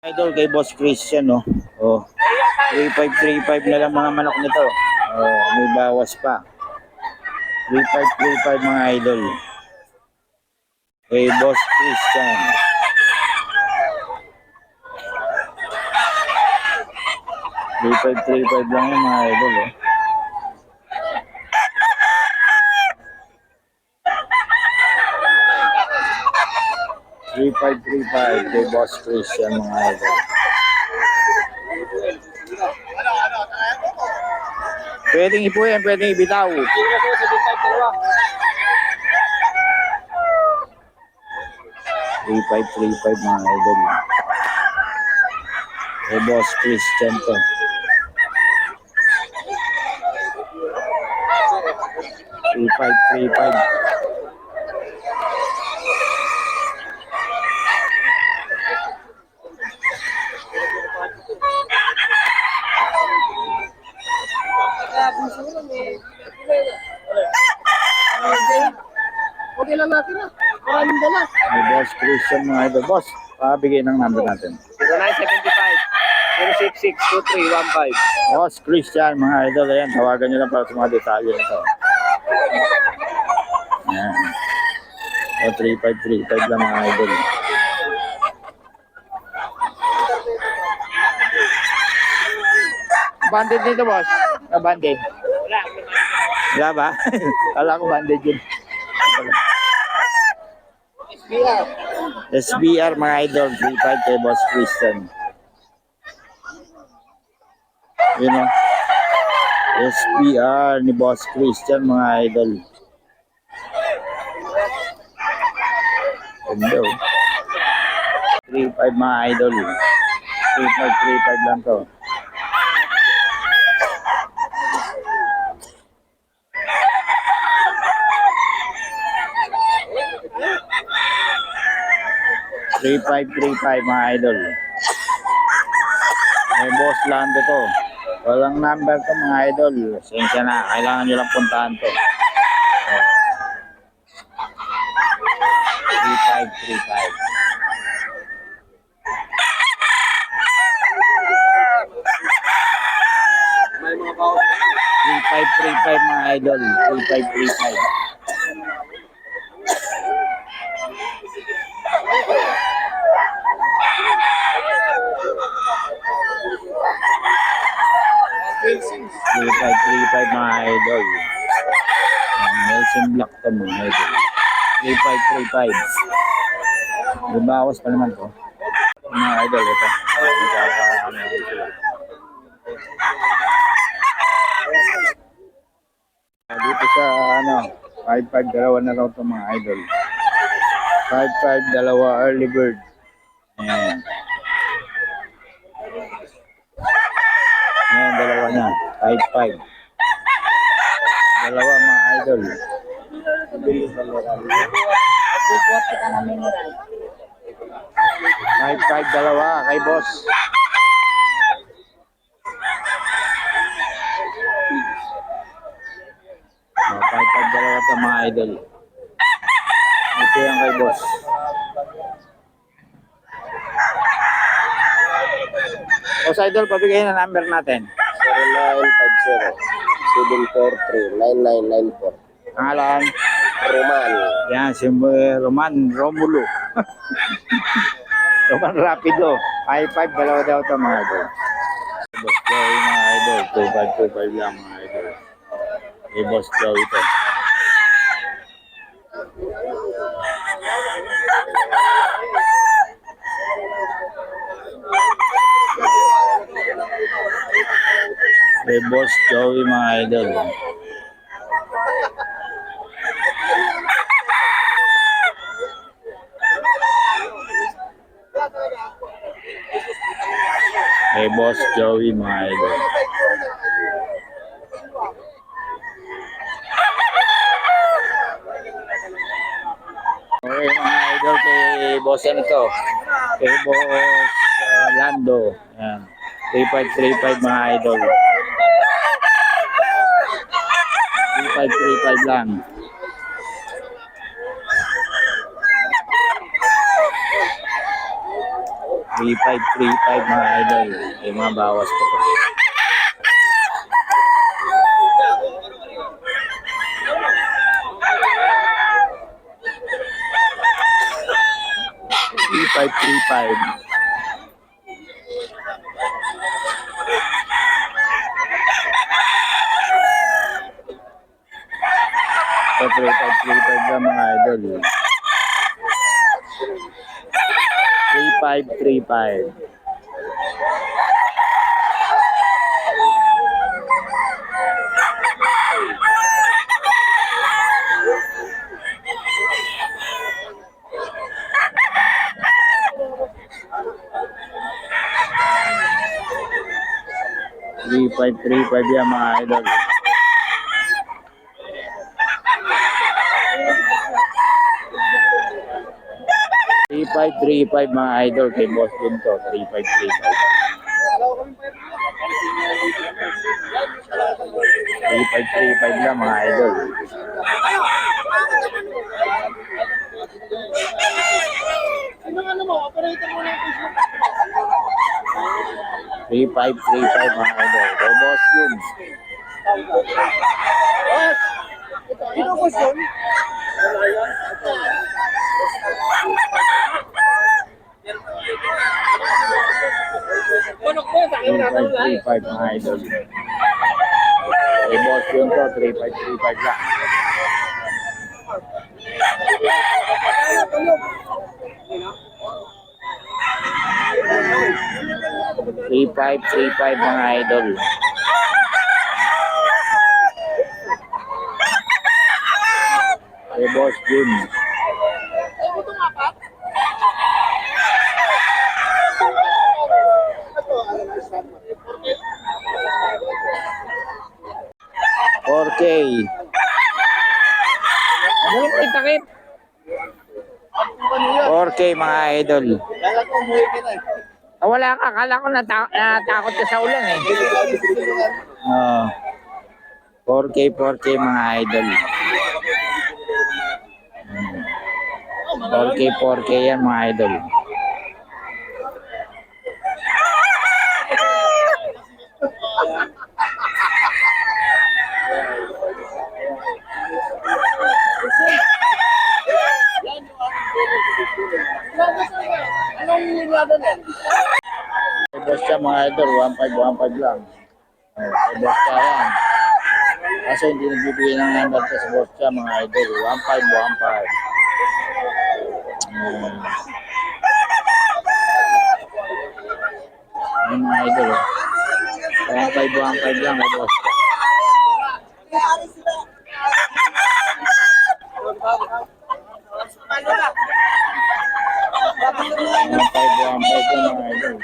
Idol kay Boss Christian, no? Oh. 3535 na lang mga manok nito. Oh, may bawas pa. 3535 mga idol. Kay Boss Christian. Three five three five lang yung mga idol eh. 3535 kay Boss Christian mga idol. Pwedeng ipuhin, pwedeng ibitaw. Three five three five mga idol. Kay Boss Christian to. Three five three five. Lang natin ah. Maraming dala. May Boss Christian mga idol. Boss, pabigay ng number natin. 0975 066 Boss Christian, mga idol, ayan, tawagan nyo lang para sa mga detalye nito. Ayan. O, 3535 lang mga idol. Banded dito, boss. Na banded. Wala. Ba? Kala ko banded yun. SBR. SBR mga idol, 35 kay Boss Christian. Yun o. SBR ni Boss Christian mga idol. Ganda o. 35 mga idol. 35, 35 lang to. Three five three five mga idol. May boss land to. Walang number to mga idol. Sensya na. Kailangan nyo lang puntahan to. Three five three five. May mga bawas. Three five three five mga idol. Three five three five. Wilsons. Three five three five mga idol. Nelson Black to mga idol. Three five three five. Lumawas pa naman to. Mga idol ito. Dito sa ano, 5-5 dalawa na raw to mga idol. 5-5 dalawa early bird. Ayan. Na. 5-5. Dalawa mga idol. Bubuhat kita ng mineral. 5-5 dalawa kay boss. 5-5 dalawa to mga idol. Ito yan kay boss. Boss idol, pabigay na number natin. 0950-743-9994. Pangalan, Roman. yan, si uh, Roman Romulo. Roman Rapido. 5-5 dalawa daw to mga idol. Boss Joey mga idol. 2-5, 2-5 lang mga idol. Kay Boss Joey ito. Kay Boss Joey mga idol. Kay Boss Joey mga idol. Okay idol kay Boss ano to? Kay Boss uh, Lando. Yan. 3535 mga idol. 3535 lang. 3535 mga idol. May mga bawas pa po. Three five three five. So, 3535 lang mga idol. 3535. Three five three five yan mga idol. Three five three five mga idol kay Boss five. Three five three five lang mga idol. Three five three five mga idol. Kay Boss Jun. Sino ko yun? Ano na 3535 mga idol. Kay Boss Junto, 3535 lang. Three five three five mga idol. Kay Boss Jun. Yung takip? 4K mga idol. Ah, wala ka. Akala ko nata- natakot ka sa ulan eh. Oo. 4K, 4K mga idol. Hmm. 4K, 4K yan mga idol. Nilado na yan? Kay boss siya mga idol, 1.5, 1.5 lang. Oh, kay boss siya yan. Kaso hindi nagbibigay ng number to sa boss siya mga idol. 1.5, 1.5. Hmm. Yung mga idol. oh. 1.5, 1.5 lang kay boss. Five lang mga idol.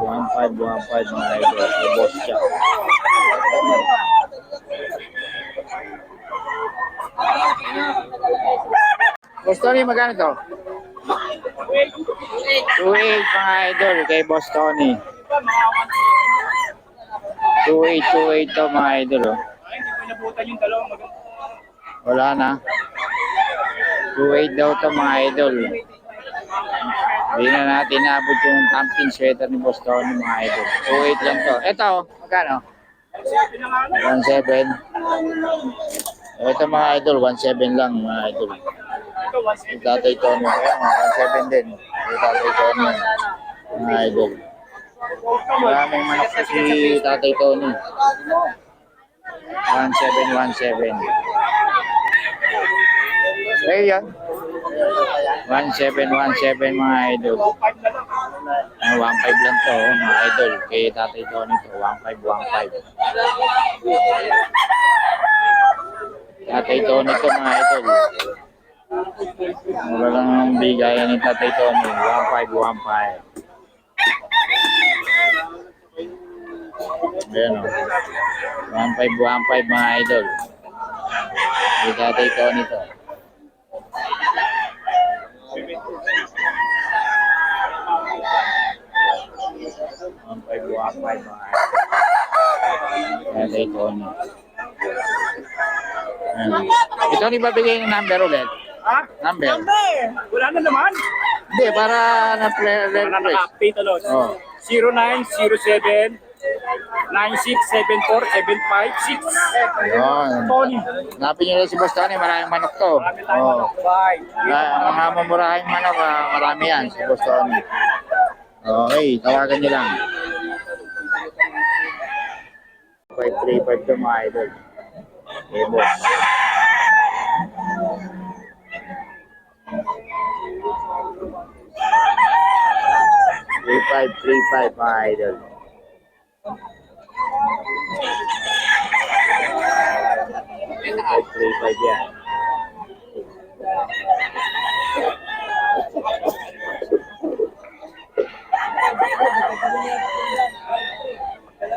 One five, one five mga idol. Boss siya. Boss Tony, magkano to? 2.8 mga idol kay Boss Tony. 2.8, 2.8 to mga idol. Oh. Wala na. 2.8 daw to mga idol. Hindi na natin naabot yung camping sweater ni Boss Tony mga idol. 2.8 lang to. Ito, magkano? 1.7. Ito mga idol, 1.7 lang mga idol. Tatay Tony. Ayan, 1.7 din. Yung tatay Tony. Mga idol. Maraming manok si tatay Tony. 1717. Eh yan. 1717 mga idol. Ang 15 lang to oh, mga idol. Kay tatay Tony to. 1515. Tatay Tony to mga idol. Wala lang ang bigayan ni tatay Tony. 1515. Ayan o. 1515 mga idol. Kay tatay Tony to. 1.5 1.5 mga idol. Ayan, kay Tony. Ayan. Ito ni babigay ng number ulit. Ha? Number. Wala na naman. Hindi, para na-play. Wala naka-update ulit. Oh. 0907 9674 756. Ayun. Tony. Hanapin nyo lang si Boss Tony, maraming manok to. Marami Oh. ano. Bye. Ah, mga mamurahing manok, ah, marami yan si Boss Tony. Okay, tawagan nyo lang. 535 to mga idol. Okay, boss. Three five three five mga idol. Five three five yan.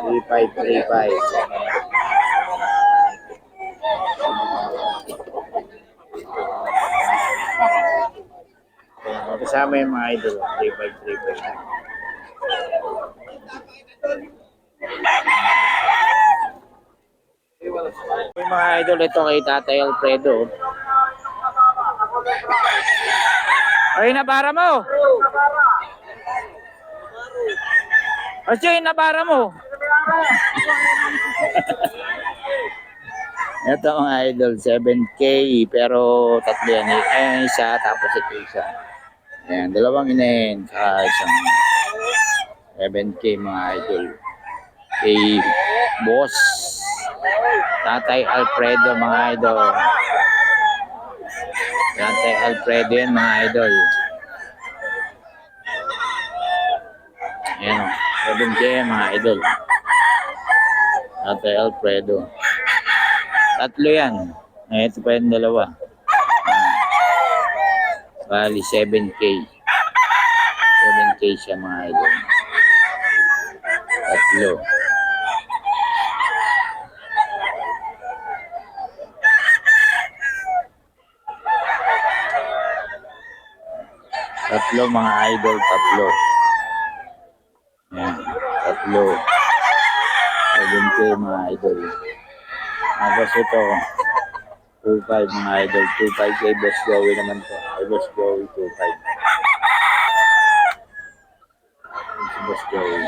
Three five three five. Kasama yung mga idol. Three five three five. Yung mga idol ito kay Tatay Alfredo. Ay, nabara mo! Kasi nabara mo! Ito mga idol, 7K, pero tatlo yan. eh. Isa, tapos ito isa. Ayan, dalawang inahin, saka isang 7K mga idol. Kay Boss, Tatay Alfredo mga idol. Tatay Alfredo yan mga idol. Ayan o, 7K yan mga idol. Tatay Alfredo. Tatlo yan. Ito pa yung dalawa. Bali, 7K. 7K siya mga idol. Tatlo. Tatlo mga idol, tatlo. Ayan, tatlo. 7K mga idol. Tapos ito, 2.5 mga idol. 2.5 kay Boss Joey naman to. Kay Boss Joey, 2.5. Si Boss Joey.